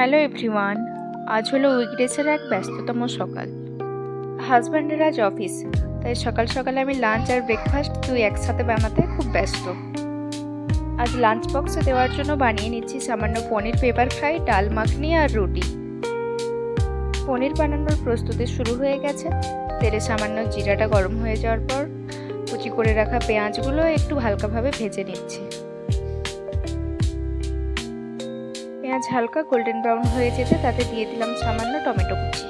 Hello everyone আজ হলো উইকডেসের এক ব্যস্ততম সকাল। হাজব্যান্ডের আজ অফিস তাই সকাল সকাল আমি লাঞ্চ আর ব্রেকফাস্ট দুই একসাথে বানাতে খুব ব্যস্ত। আজ লাঞ্চ বক্সে দেওয়ার জন্য বানিয়ে নিচ্ছি সামান্য পনির পেপার ফ্রাই ডাল মাখনি আর রুটি। পনির বানানোর প্রস্তুতি শুরু হয়ে গেছে। তেলে সামান্য জিরাটা গরম হয়ে যাওয়ার পর কুচি করে রাখা পেঁয়াজগুলো একটু হালকাভাবে ভেজে নিচ্ছি। পেঁয়াজ হালকা গোল্ডেন ব্রাউন হয়ে যেতে তাতে দিয়ে দিলাম সামান্য টমেটো কুচি।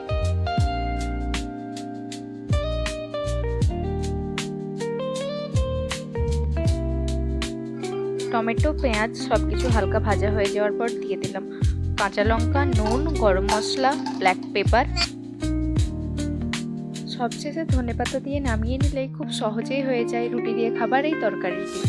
টমেটো, পেঁয়াজ সব কিছু হালকা ভাজা হয়ে যাওয়ার পর দিয়ে দিলাম কাঁচা লঙ্কা, নুন, গরম মশলা ব্ল্যাক পেপার সবশেষে ধনে পাতা দিয়ে নামিয়ে নিলেই খুব সহজেই হয়ে যায় রুটি দিয়ে খাবার এই তরকারিটি।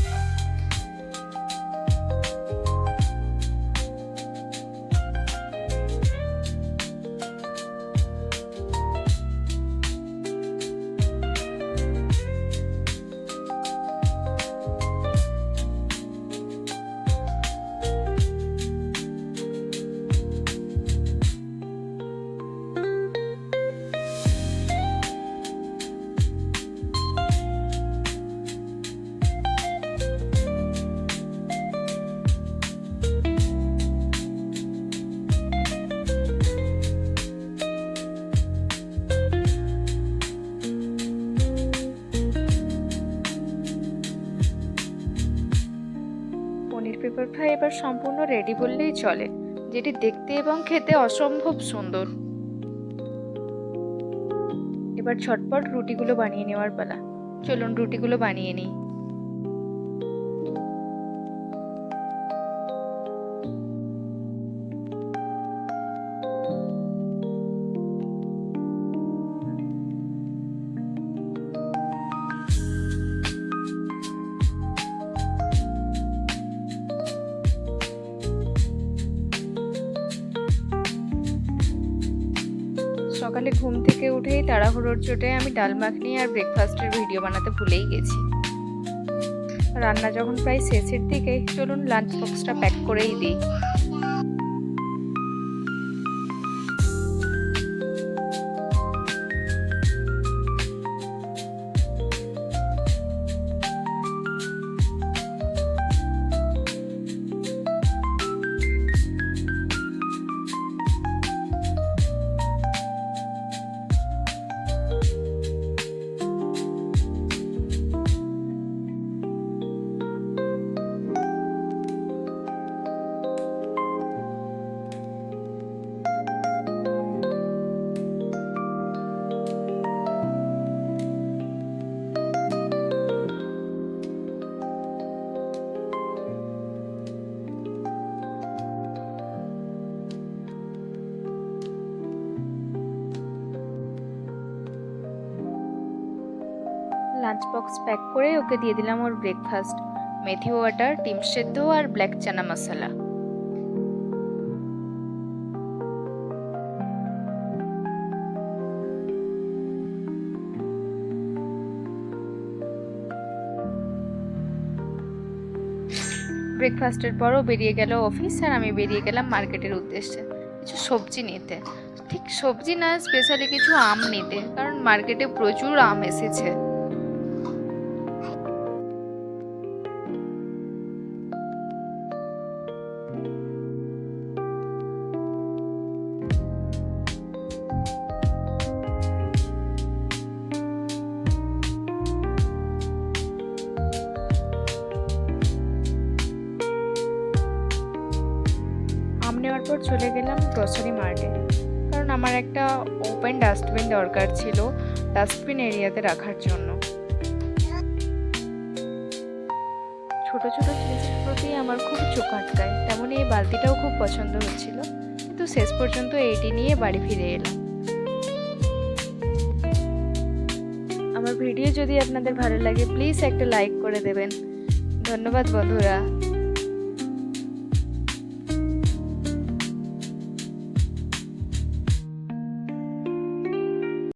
পেপার ফ্রাই এবার সম্পূর্ণ রেডি বললেই চলে, যেটি দেখতে এবং খেতে অসম্ভব সুন্দর। এবার ঝটপট রুটিগুলো বানিয়ে নেওয়ার পালা। চলুন রুটিগুলো বানিয়ে নিই। সকালে ঘুম থেকে উঠেই তাড়াহুড়োর চোটে আমি ডাল মাখনি আর ব্রেকফাস্টের ভিডিও বানাতে ভুলেই গেছি। রান্না যখন প্রায় শেষের দিকে, চলুন লাঞ্চ বক্সটা প্যাক করেই দিই। লাঞ্চ বক্স প্যাক করে ওকে দিয়ে দিলাম ওর ব্রেকফাস্ট মেথি ওয়াটার ডিম সেদ্ধ আর ব্ল্যাক চানা মশলা ব্রেকফাস্টের পরও বেরিয়ে গেল অফিস আর আমি বেরিয়ে গেলাম মার্কেটের উদ্দেশ্যে। কিছু সবজি নিতে। ঠিক সবজি না স্পেশালি কিছু আম নিতে, কারণ মার্কেটে প্রচুর আম এসেছে। আম নেওয়ার পর চলে গেলাম গ্রসারি মার্টে কারণ আমার একটা ওপেন ডাস্টবিন দরকার ছিল ডাস্টবিন এরিয়াতে রাখার জন্য। ছোট ছোট জিনিসের প্রতি আমার খুব চোখ আটকায়। তেমনই এই বালতিটাও খুব পছন্দ হচ্ছিল। কিন্তু শেষ পর্যন্ত এইটি নিয়ে বাড়ি ফিরে এলাম। আমার ভিডিও যদি আপনাদের ভালো লাগে প্লিজ একটা লাইক করে দেবেন। ধন্যবাদ বন্ধুরা।